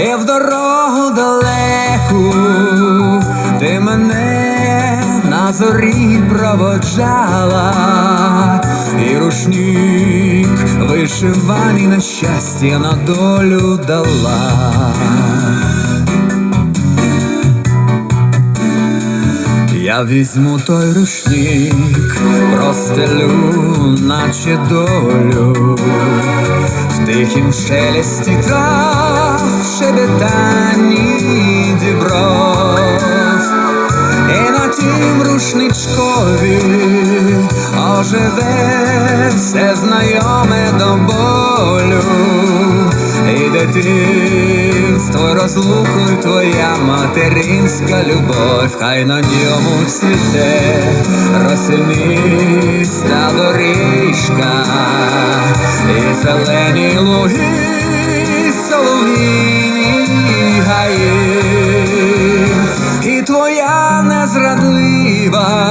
і в дорогу далеку ти мене на зорі проводжала, і рушник вишиваний на щастя на долю дала. Я візьму той рушник, простелю, наче долю, в тихім шелесті трав, оживе все знайоме до болю, і дитинство, і твоя материнська любов, хай на ньому цвіте росиниста доріжка, і зелені луги, солов'їні гаї, і твоя незрадлива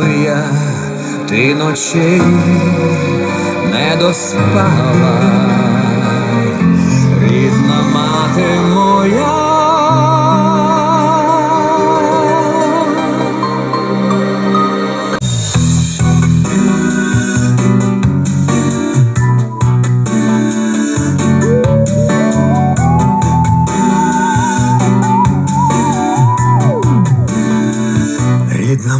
Моя, ти ночей не доспала, рідна мати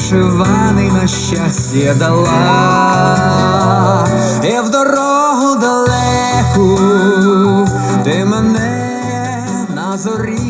вишиваний на щастя дала, і в дорогу далеку ти мене на зорі